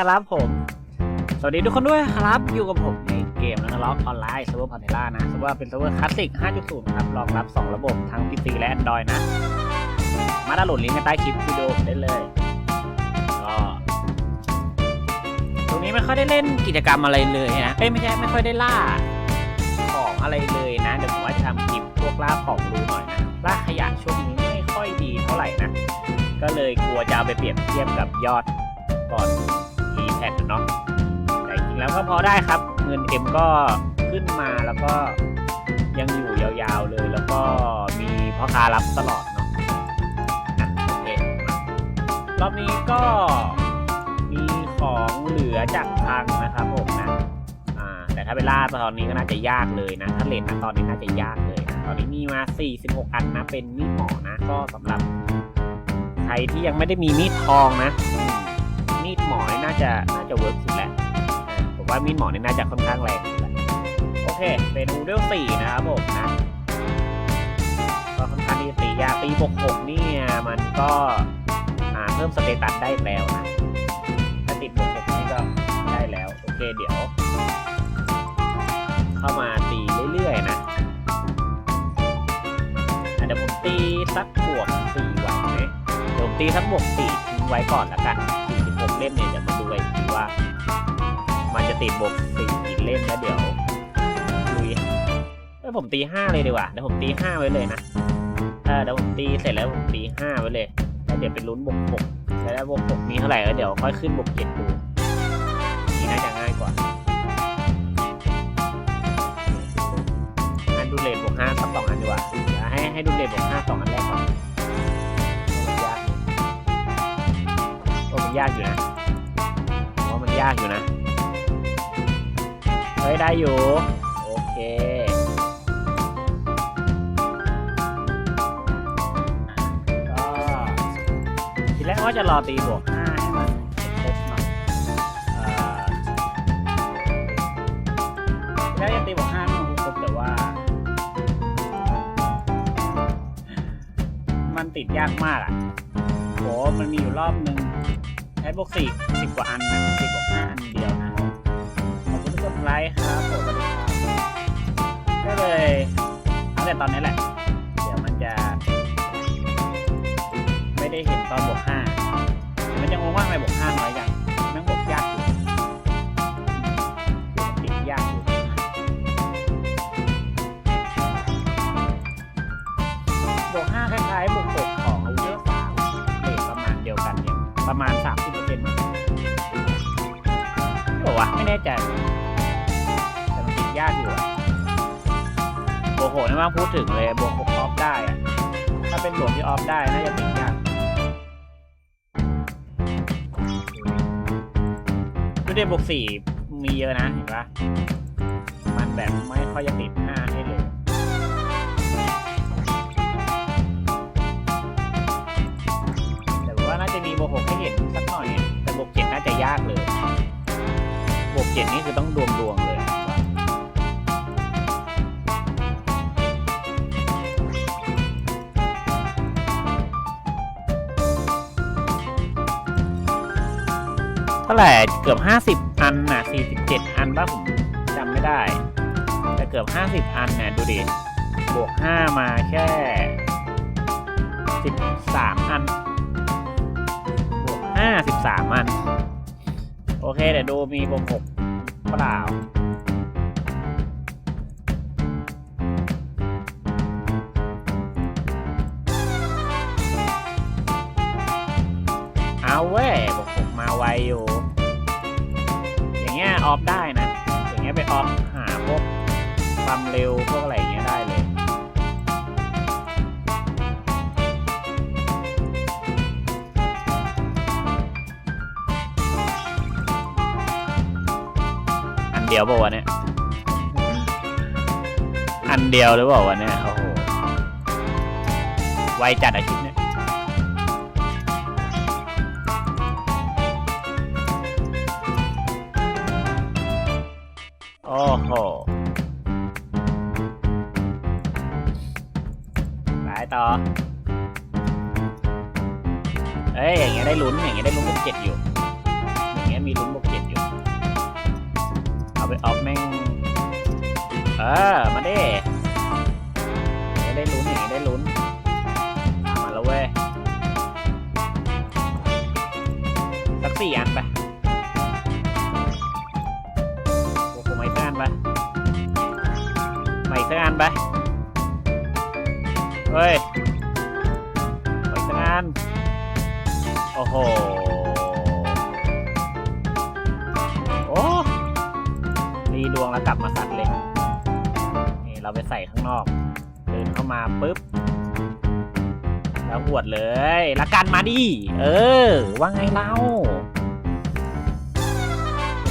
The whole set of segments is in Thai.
ครับผม สวัสดีทุกคนด้วยครับ อยู่กับผมในเกมนักล็อกออนไลน์เซิร์ฟเวอร์พันเทล่านะเซิร์ฟเวอร์เป็นเซิร์ฟเวอร์คลาสสิก 5.0 ครับ รองรับ 2 ระบบทั้ง PC และ Android นะ มาดาวน์โหลดลิงก์ในใต้คลิปวิดีโอได้เลย ก็ ตรงนี้ไม่ค่อยได้เล่นกิจกรรมอะไรเลยนะเอ้ยไม่ใช่ไม่ค่อยได้ล่าของอะไรเลยนะ เดี๋ยวผมว่าจะทำคลิปพวกล่าของดูหน่อยนะ ล่าขยะช่วงนี้ไม่ค่อยดีเท่าไหร่นะ ก็เลยกลัวจะเอาไปเปรียบเทียบกับยอดก่อน แพทเนาะแต่จริงแล้วก็พอได้ครับ เงินเอ็มก็ขึ้นมาแล้วก็ยังอยู่ยาวๆเลย แล้วก็มีพ่อค้ารับตลอดเนาะโอเครอบนี้ก็มีของเหลือจากทางนะครับผมนะแต่ถ้าไปล่าตอนนี้ก็น่าจะยากเลยนะถ้าเลทนะตอนนี้น่าจะยากเลยนะตอนนี้มีมา 46 อันนะเป็นมีดหมอนะก็สำหรับใครที่ยังไม่ได้มีมีดทองนะ หมอนี่น่าจะน่าจะเวิร์กสุดแล้วผมว่ามีดหมอนี่น่าจะค่อนข้างแรงสุดแล้วโอเค เป็นอูเดลสี่นะครับผมนะก็ค่อนข้างที่จะตียากตีบกหกนี่มันก็เพิ่มสเตตัสได้แล้วนะถ้าติดบกหกนี่ก็ได้แล้ว โอเคเดี๋ยว เข้ามาตีเรื่อยๆนะอะเดี๋ยวผมตีสักบวกสี่ไหวไหมเดี๋ยวผมตีสักบวกสี่ทิ้งไว้ก่อนละกัน เล่มเนี่ยเดี๋ยวมาดูไอ้ทีว่า มันจะติดบวกสี่กี่เล่มแล้วเดี๋ยวลุยเอ้ยผมตีห้าเลยดีกว่าเดี๋ยวผมตีห้าไว้เลยนะเออเดี๋ยวผมตีเสร็จแล้วผมตีห้าไว้เลยแล้วเดี๋ยวไปลุ้นบวกหกแล้วบวกหกมีเท่าไหร่แล้วเดี๋ยวค่อยขึ้นบวกเจ็ดดูนี่น่าจะง่ายกว่างั้นดูเลทบวกห้าสักสองอันดีกว่าให้ให้ดูเลทบวกห้าสองอันแรกก่อน มันยากอยู่นะโอ้มันยากอยู่นะ เฮ้ย ได้อยู่ โอเค ก็ทีแรกว่าจะรอตีบวกห้าให้มันครบหน่อยทีแรกจะตีบวกห้าให้มันครบแต่ว่า มันติดยากมากอะโหมันมีอยู่รอบหนึ่ง ใช้บวกสี่สิบกว่าอันนะสิบบวกห้าอันเดียวนะ ขอบคุณทุกคนไลค์ครับผมสวัสดีครับก็เลยเอาแต่ตอนนี้แหละ เดี๋ยวมันจะ ไม่ได้เห็นตอนบวกห้ามันจะงงว่าทำไมบวกห้าน้อยจัง ใจ แต่มันติดยากอยู่โอ้โหนี่ว่าพูดถึงเลยบวกหกออฟได้อะถ้าเป็นบวกที่ออฟได้น่าจะติดยากดูดิบวกสี่มีเยอะนะเห็นปะมันแบบไม่ค่อยจะติดห้าให้เลยแต่ว่าน่าจะมีบวกหกให้เห็นสักหน่อย แต่บวกเจ็ดน่าจะยากเลย เจ็ดนี่คือต้องดวงดวงๆเลยเท่าไหร่เกือบห้าสิบ50 อันนะสี่สิบเจ็ดอันป่ะผมจำไม่ได้ แต่เกือบห้าสิบอันนี่ยดูดิ บวกห้ามาแค่สิบสามอัน บวกห้าสิบสามอัน โอเค เดี๋ยวดูมีบวกหก เปล่า เอาเว้ยบอกผมมาไวอยู่ อย่างเงี้ยออฟได้นะ อย่างเงี้ยไปออฟหาพวกความเร็วพวกอะไร เดียวเปล่าวะเนี่ย อันเดียวหรือเปล่าวะเนี่ย โอ้โห ไวจัดอาทิตย์เนี่ย โอ้โห ไปต่อ เอ้ย อย่างเงี้ยได้ลุ้น อย่างเงี้ยได้ลุ้นบวกเจ็ดอยู่ เออ มาดิได้ลุ้นอย่างนี้ได้ลุ้น มาแล้วเว้ย สักสี่อันไปโอ้โหไม่สักอันไปไม่สักอันไปเฮ้ยไม่สักอันโอ้โหโอ้รีดวงแล้วกลับมาสัตว์เล็กนี่ เราไปใส่ข้างนอก เดินเข้ามาปุ๊บ แล้วหวดเลย ละกันมาดิ เออ ว่าไงเล่า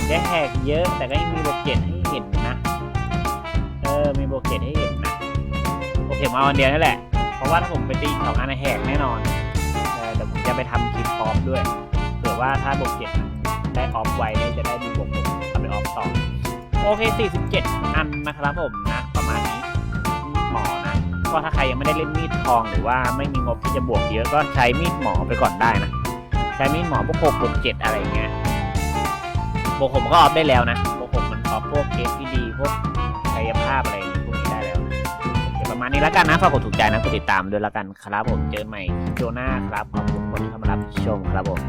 ได้แหกเยอะแต่ก็ยังมีโบวกเจ็ดให้เห็นนะ เออ มีโบวกเจ็ดให้เห็นนะโอเคมาวันเดียวนั่นแหละ เพราะว่าถ้าผมไปตีสองอันนแหกแน่นอนเออเดี๋ยวผมจะไปทำคลิปออฟด้วยเผื่อว่าถ้าโบวกเจ็ดได้ออฟไวเนี่ยจะได้มีบวกผมเอาไปออฟต่อโอเค 47 อันนะครับผมนะ หมอนะ ก็ถ้าใครยังไม่ได้เล่นมีดทองหรือว่าไม่มีงบที่จะบวกเยอะก็ใช้มีดหมอไปก่อนได้นะ ใช้มีดหมอพวกหกบวกเจ็ดอะไรเงี้ยบวกผมก็ออฟได้แล้วนะบวกผมมันออฟพวกเคสดีพวกกายภาพอะไรพวกนี้ได้แล้วนะประมาณนี้แล้วกันนะฝากกดถูกใจนะกดติดตามด้วยแล้วกันครับผมเจอกันใหม่โจหน้าครับขอบคุณคนที่เข้ามารับชมครับผม